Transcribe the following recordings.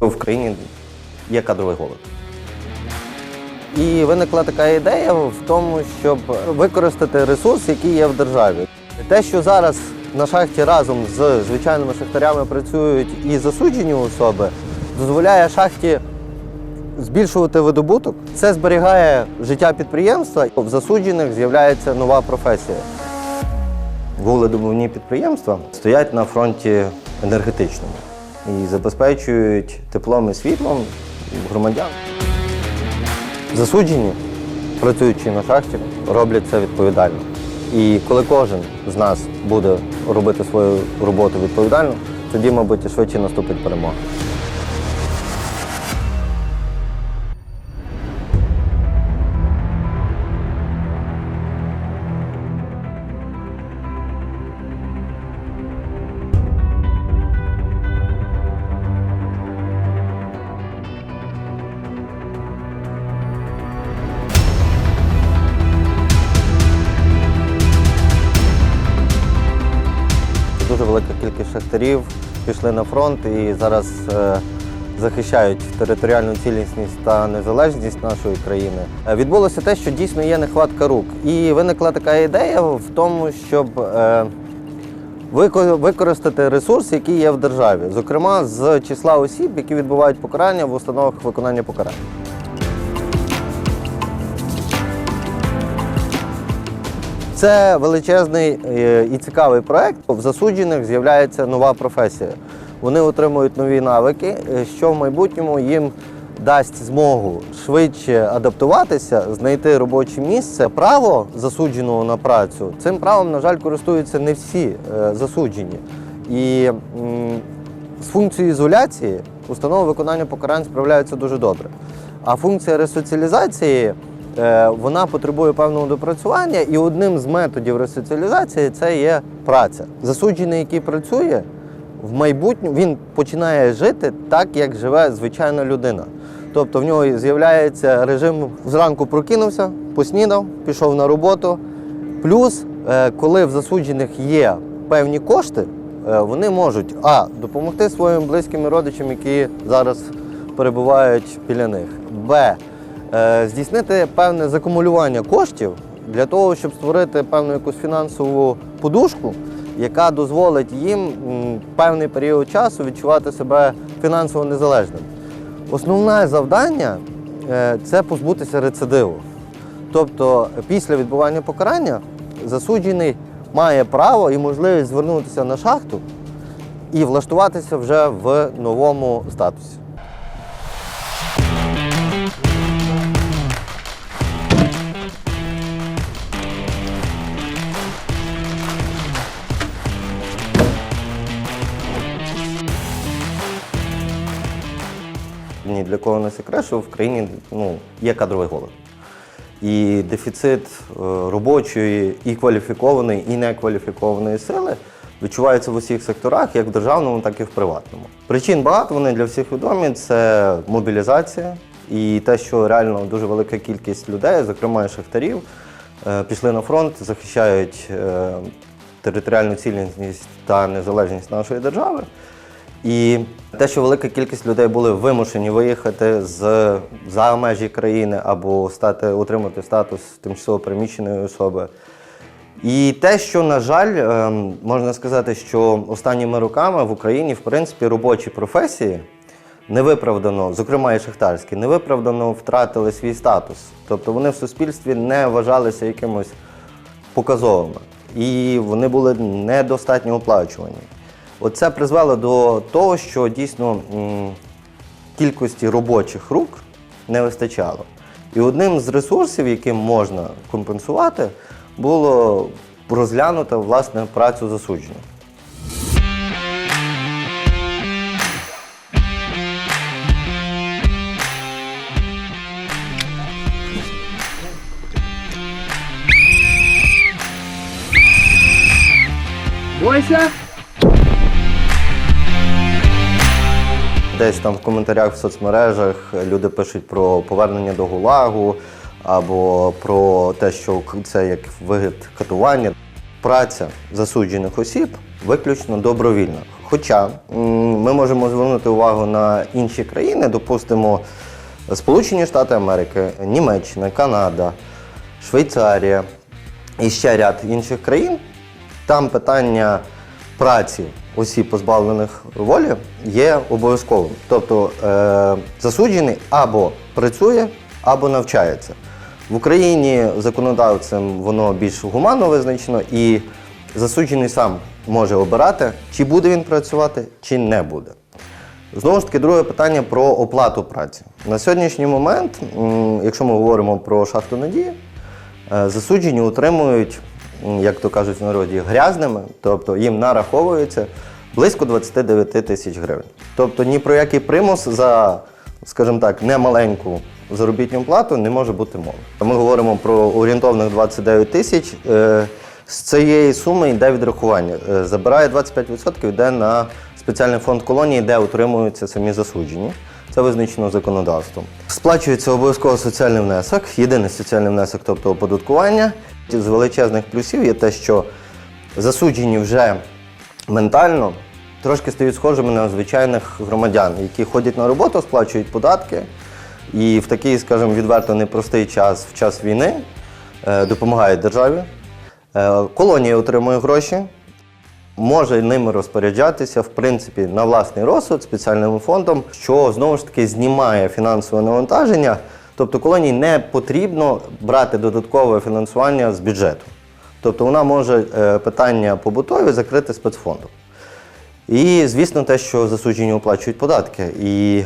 В країні є кадровий голод. І виникла така ідея в тому, щоб використати ресурс, який є в державі. Те, що зараз на шахті разом з звичайними шахтарями працюють і засуджені особи, дозволяє шахті збільшувати видобуток. Це зберігає життя підприємства. В засуджених з'являється нова професія. Вугледобувні підприємства стоять на фронті енергетичному і забезпечують теплом і світлом громадян. Засуджені, працюючи на шахті, роблять це відповідально. І коли кожен з нас буде робити свою роботу відповідально, тоді, мабуть, і швидше наступить перемога. Шахтарів пішли на фронт і зараз е, захищають територіальну цілісність та незалежність нашої країни. Е, Відбулося те, що дійсно є нехватка рук. І виникла така ідея в тому, щоб е, використати ресурс, який є в державі, зокрема з числа осіб, які відбувають покарання в установах виконання покарань. Це величезний е, і цікавий проект. В засуджених з'являється нова професія. Вони отримують нові навики, е, що в майбутньому їм дасть змогу швидше адаптуватися, знайти робоче місце. Право засудженого на працю цим правом, на жаль, користуються не всі е, засуджені. І з функцією ізоляції установи виконання покарань справляються дуже добре. А функція ресоціалізації вона потребує певного допрацювання, і одним з методів ресоціалізації це є праця. Засуджений, який працює, в майбутньому він починає жити так, як живе звичайна людина. Тобто в нього з'являється режим зранку прокинувся, поснідав, пішов на роботу. Плюс, е, коли в засуджених є певні кошти, е, вони можуть а допомогти своїм близьким і родичам, які зараз перебувають біля них. Б. е, Здійснити певне закумулювання коштів для того, щоб створити певну якусь фінансову подушку, яка дозволить їм певний період часу відчувати себе фінансово незалежним. Основне завдання е, це позбутися рецидиву. Тобто, після відбування покарання засуджений має право і можливість звернутися на шахту і влаштуватися вже в новому статусі. Ні для кого не секрет, що в країні ну, є кадровий голод. І дефіцит е, робочої і кваліфікованої, і некваліфікованої сили відчувається в усіх секторах, як в державному, так і в приватному. Причин багато, вони для всіх відомі. Це мобілізація і те, що реально дуже велика кількість людей, зокрема шахтарів, е, пішли на фронт, захищають е, територіальну цілісність та незалежність нашої держави. І те, що велика кількість людей були вимушені виїхати з за межі країни або стати отримати статус тимчасово переміщеної особи. І те, що, на жаль, ем, можна сказати, що останніми роками в Україні, в принципі, робочі професії невиправдано, зокрема і шахтарські, невиправдано втратили свій статус. Тобто вони в суспільстві не вважалися якимось показовими. І вони були недостатньо оплачувані. Оце призвело до того, що дійсно кількості робочих рук не вистачало. І одним з ресурсів, яким можна компенсувати, було розглянуто власне працю засуджених. Десь там в коментарях в соцмережах люди пишуть про повернення до ГУЛАГу або про те, що це як вид катування. Праця засуджених осіб виключно добровільна. Хоча ми можемо звернути увагу на інші країни, допустимо, Сполучені Штати Америки, Німеччина, Канада, Швейцарія і ще ряд інших країн. Там питання праці осіб, позбавлених волі, є обов'язковим. Тобто е, засуджений або працює, або навчається. В Україні законодавцем воно більш гуманно визначено, і засуджений сам може обирати, чи буде він працювати, чи не буде. Знову ж таки, друге питання про оплату праці. На сьогоднішній момент, якщо ми говоримо про шахту надії, е, засуджені утримують, як то кажуть в народі, грязними, тобто їм нараховується близько 29 тисяч гривень. Тобто ні про який примус за, скажімо так, немаленьку заробітну плату не може бути мови. Ми говоримо про орієнтовних 29 тисяч. Е, З цієї суми йде відрахування. Е, Забирає 25% йде на спеціальний фонд колонії, де утримуються самі засуджені. Це визначено законодавством. Сплачується обов'язково соціальний внесок, єдиний соціальний внесок, тобто оподаткування. З величезних плюсів є те, що засуджені вже ментально трошки стають схожими на звичайних громадян, які ходять на роботу, сплачують податки. І в такий, скажімо, відверто непростий час, в час війни, е, допомагають державі. Е, Колонія отримує гроші, може ними розпоряджатися, в принципі, на власний розсуд спеціальним фондом, що знову ж таки знімає фінансове навантаження. Тобто колонії не потрібно брати додаткове фінансування з бюджету. Тобто вона може е, питання побутові закрити спецфондом. І, звісно, те, що засуджені оплачують податки і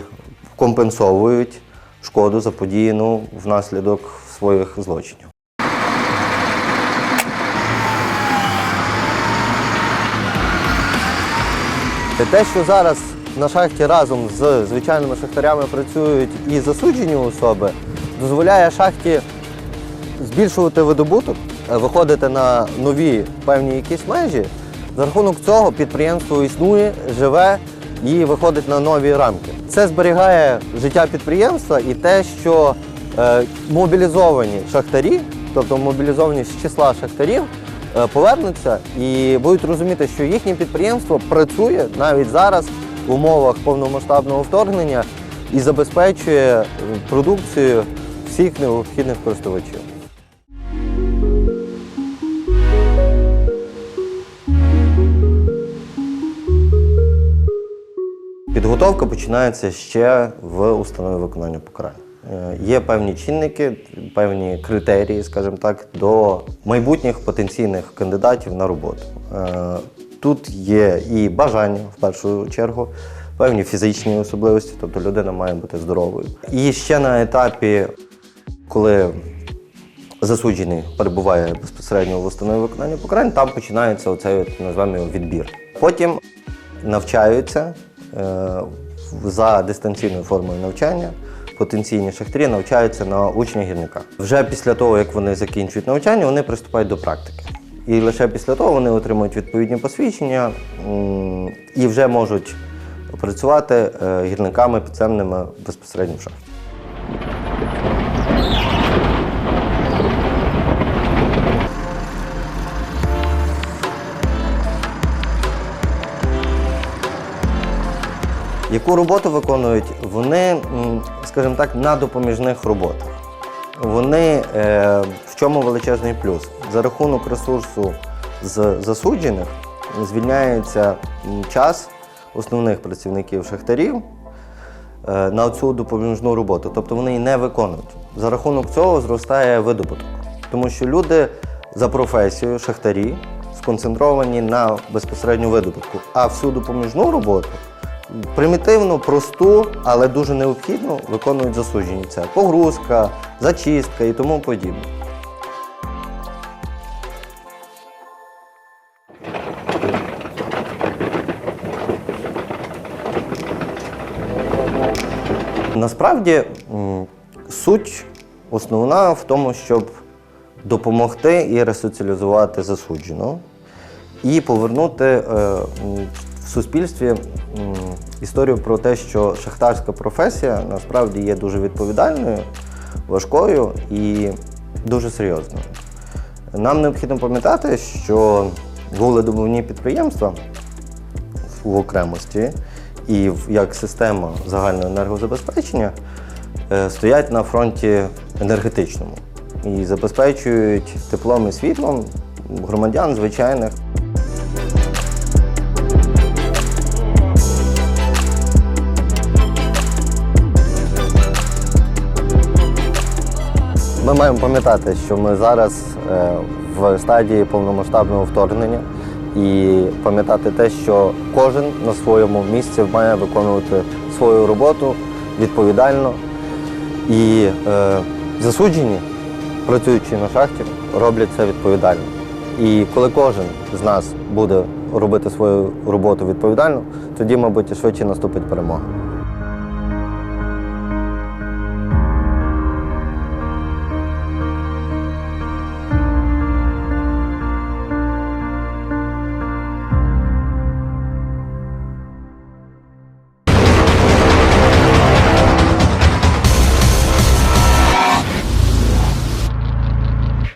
компенсовують шкоду заподіяну внаслідок своїх злочинів. Те, що зараз на шахті разом з звичайними шахтарями працюють і засуджені особи, дозволяє шахті збільшувати видобуток, виходити на нові певні якісь межі. За рахунок цього підприємство існує, живе і виходить на нові рамки. Це зберігає життя підприємства і те, що е, мобілізовані шахтарі, тобто мобілізовані з числа шахтарів, е, повернуться і будуть розуміти, що їхнє підприємство працює навіть зараз в умовах повномасштабного вторгнення і забезпечує е, продукцію всіх необхідних користувачів. Підготовка починається ще в установі виконання покарань. Е, Є певні чинники, певні критерії, скажімо так, до майбутніх потенційних кандидатів на роботу. Е, Тут є і бажання в першу чергу, певні фізичні особливості, тобто людина має бути здоровою. І ще на етапі, коли засуджений перебуває безпосередньо в установі виконання покарань, там починається оцей називаємо відбір. Потім навчаються за дистанційною формою навчання. Потенційні шахтарі навчаються на учні гірника. Вже після того, як вони закінчують навчання, вони приступають до практики. І лише після того вони отримують відповідні посвідчення і вже можуть працювати е, гірниками підземними безпосередньо в шахті. Яку роботу виконують? Вони, скажімо так, на допоміжних роботах. Вони е, в чому величезний плюс? За рахунок ресурсу з засуджених звільняється час основних працівників шахтарів е, на цю допоміжну роботу. Тобто вони її не виконують. За рахунок цього зростає видобуток. Тому що люди за професією, шахтарі, сконцентровані на безпосередньо видобутку, а всю допоміжну роботу примітивну, просту, але дуже необхідну виконують засуджені. Це погрузка, зачистка і тому подібне. Насправді суть основна в тому, щоб допомогти і ресоціалізувати засудженого і повернути е, суспільстві історію про те, що шахтарська професія насправді є дуже відповідальною, важкою і дуже серйозною. Нам необхідно пам'ятати, що вугледобувні підприємства в окремості і як система загального енергозабезпечення е, стоять на фронті енергетичному і забезпечують теплом і світлом громадян звичайних. Ми маємо пам'ятати, що ми зараз е, в стадії повномасштабного вторгнення, і пам'ятати те, що кожен на своєму місці має виконувати свою роботу відповідально. І е, засуджені, працюючи на шахті, роблять це відповідально. І коли кожен з нас буде робити свою роботу відповідально, тоді, мабуть, і швидше наступить перемога.